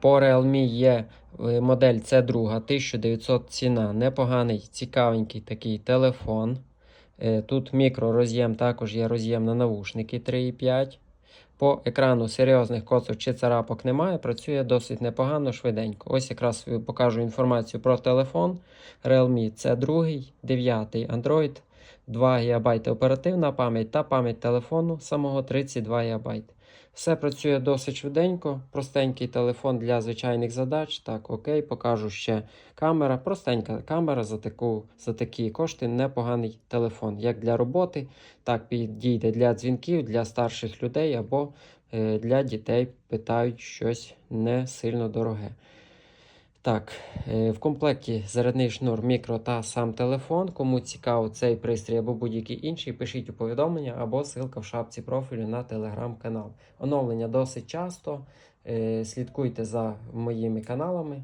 По Realme є е, модель C2, 1900 ціна. Непоганий, цікавенький такий телефон. Е, Тут мікророз'єм, також є роз'єм на навушники 3,5. По екрану серйозних коцок чи царапок немає, працює досить непогано, швиденько. Ось якраз покажу інформацію про телефон. Realme C2, 9 Android, 2 ГБ оперативна пам'ять та пам'ять телефону самого 32 ГБ. Все працює досить швиденько, простенький телефон для звичайних задач. Так, окей, покажу ще камера. Простенька камера за, таку, за такі кошти, непоганий телефон. Як для роботи, так підійде для дзвінків, для старших людей або е, для дітей питають щось не сильно дороге. Так, е, в комплекті зарядний шнур, мікро та сам телефон. Кому цікаво цей пристрій або будь-який інший, пишіть у повідомлення або ссылка в шапці профілю на телеграм-канал. Оновлення досить часто. Е, Слідкуйте за моїми каналами.